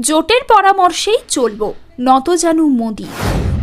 জোটের পরামর্শেই চলব, নত জানু মোদি।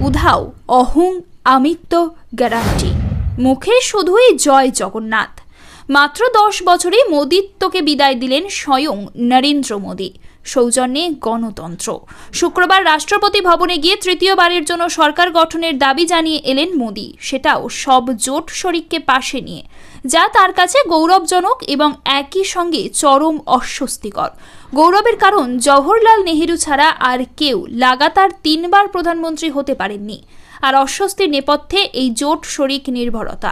উধাও, অহং আমিত্ব গ্যারান্টি। মুখে শুধুই জয় জগন্নাথ। মাত্র দশ বছরে মোদিত্বকে বিদায় দিলেন স্বয়ং নরেন্দ্র মোদী। সৌজন্যে গণতন্ত্র। শুক্রবার রাষ্ট্রপতি ভবনে গিয়ে তৃতীয়বারের জন্য সরকার গঠনের দাবি জানিয়ে এলেন মোদী। সেটাও সব জোট শরিককে পাশে নিয়ে। যা তার কাছে গৌরবজনক এবং একই সঙ্গে চরম অস্বস্তিকর। গৌরবের কারণ, জওহরলাল নেহেরু ছাড়া আর কেউ লাগাতার তিনবার প্রধানমন্ত্রী হতে পারেননি। আর অস্বস্তির নেপথ্যে এই জোট শরিক নির্ভরতা।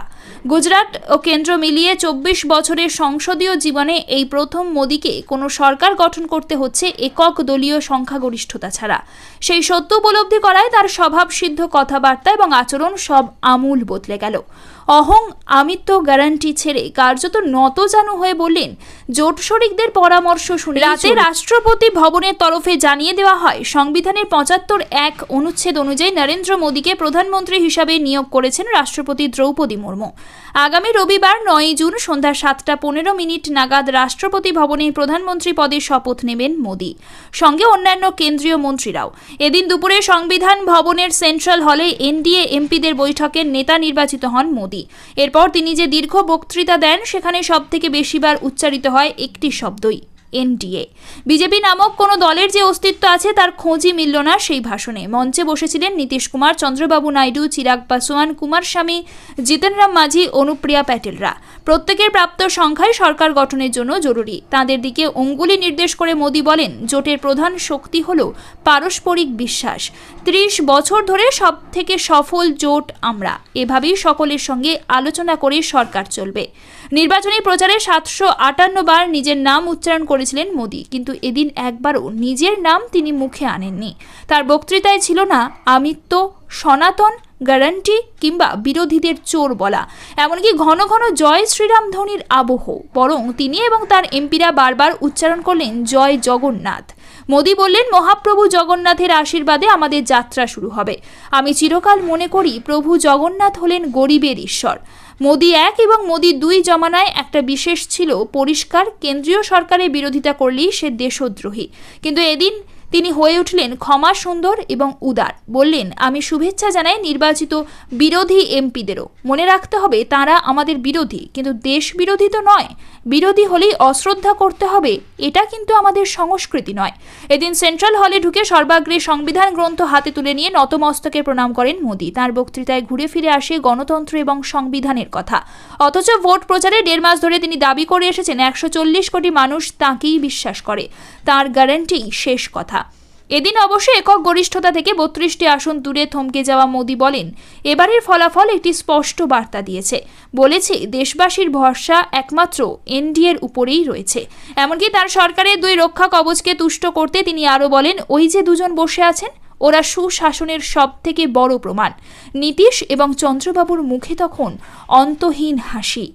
গুজরাট ও কেন্দ্র মিলিয়ে চব্বিশ বছরের সংসদীয় জীবনে এই প্রথম মোদীকে কোনো সরকার গঠন করতে হচ্ছে একক দলীয় সংখ্যাগরিষ্ঠতা ছাড়া। সেই সত্য উপলব্ধি করায় তার স্বভাবসিদ্ধ কথাবার্তা এবং আচরণ সব আমূল বদলে গেল। অহং আমিত্ব গ্যারান্টি ছেড়ে কার্যত নতজানু হয়ে বললেন জোট শরিকদের পরামর্শ শুনে রাতে রাষ্ট্রপতি ভবনের তরফে জানিয়ে দেওয়া হয় সংবিধানের পঁচাত্তর এক অনুচ্ছেদ অনুযায়ী নরেন্দ্র মোদীকে প্রধানমন্ত্রী হিসাবে নিয়োগ করেছেন রাষ্ট্রপতি দ্রৌপদী মুর্মু। আগামী রবিবার নয় জুন সন্ধ্যা সাতটা পনেরো মিনিট নাগাদ রাষ্ট্রপতি ভবনে প্রধানমন্ত্রী পদে শপথ নেবেন মোদী। সঙ্গে অন্যান্য কেন্দ্রীয় মন্ত্রীরাও। এদিন দুপুরে সংবিধান ভবনের সেন্ট্রাল হলে এনডিএ এমপিদের বৈঠকের নেতা নির্বাচিত হন মোদী। এরপর তিনি যে দীর্ঘ বক্তৃতা দেন সেখানে সব থেকে বেশিবার উচ্চারিত হয় একটি শব্দই। এনডিএ। বিজেপি নামক কোনো দলের যে অস্তিত্ব আছে, তার খোঁজই মিলল না সেই ভাষণে। মঞ্চে বসেছিলেন নীতিশ কুমার, চন্দ্রবাবু নাইডু, চিরাগ পাসোয়ান, কুমার স্বামী, জিতেনরাম মাঝি, অনুপ্রিয়া প্যাটেলরা। প্রত্যেকের প্রাপ্ত সংখ্যায় সরকার গঠনের জন্য জরুরি। তাদের দিকে অঙ্গুলি নির্দেশ করে মোদী বলেন, জোটের প্রধান শক্তি হল পারস্পরিক বিশ্বাস। ত্রিশ বছর ধরে সব থেকে সফল জোট আমরা। এভাবেই সকলের সঙ্গে আলোচনা করে সরকার চলবে। নির্বাচনী প্রচারে সাতশো আটান্ন বার নিজের নাম উচ্চারণ করেছিলেন মোদী, কিন্তু এদিন একবারও নিজের নাম তিনি মুখে আনেননি। তার বক্তৃতায় ছিল না আমিত্ব, সনাতন, গ্যারান্টি কিংবা বিরোধীদের চোর বলা, এমনকি ঘন ঘন জয় শ্রীরাম ধ্বনির আবহ, বরং তিনি এবং তার এমপিরা বারবার উচ্চারণ করলেন, জয় জগন্নাথ। মোদী বললেন, মহাপ্রভু জগন্নাথের আশীর্বাদে আমাদের যাত্রা শুরু হবে। আমি চিরকাল মনে করি, প্রভু জগন্নাথ হলেন গরিবের ঈশ্বর। মোদি এক এবং মোদি দুই জমানায় একটা বিশেষ ছিল পরিষ্কার, কেন্দ্রীয় সরকারের বিরোধিতা করলেই সে দেশদ্রোহী। কিন্তু এদিন তিনি হয়ে উঠলেন ক্ষমা সুন্দর এবং উদার। বললেন, আমি শুভেচ্ছা জানাই নির্বাচিত বিরোধী এমপিদেরও। মনে রাখতে হবে, তারা আমাদের বিরোধী, কিন্তু দেশ বিরোধী তো নয়। বিরোধী হলেই অশ্রদ্ধা করতে হবে, এটা কিন্তু আমাদের সংস্কৃতি নয়। এদিন সেন্ট্রাল হলে ঢুকে সর্বাগ্রে সংবিধান গ্রন্থ হাতে তুলে নিয়ে নতমস্তকে প্রণাম করেন মোদী। তার বক্তৃতায় ঘুরে ফিরে আসে গণতন্ত্র এবং সংবিধানের কথা। অথচ ভোট প্রচারে দেড় মাস ধরে তিনি দাবি করে এসেছেন, একশো চল্লিশ কোটি মানুষ তাঁকেই বিশ্বাস করে। তার গ্যারান্টি শেষ কথা। এদিন অবশ্য একক গরিষ্ঠতা থেকে বত্রিশটি আসন দূরে থমকে যাওয়া মোদী বলেন, এবারের ফলাফল একটি স্পষ্ট বার্তা দিয়েছে। বলেছে, দেশবাসীর ভরসা একমাত্র এনডিএর উপরেই রয়েছে। এমনকি তার সরকারের দুই রক্ষা কবচকে তুষ্ট করতে তিনি আরও বলেন, ওই যে দুজন বসে আছেন, ওরা সুশাসনের সব থেকে বড় প্রমাণ। নীতিশ এবং চন্দ্রবাবুর মুখে তখন অন্তহীন হাসি।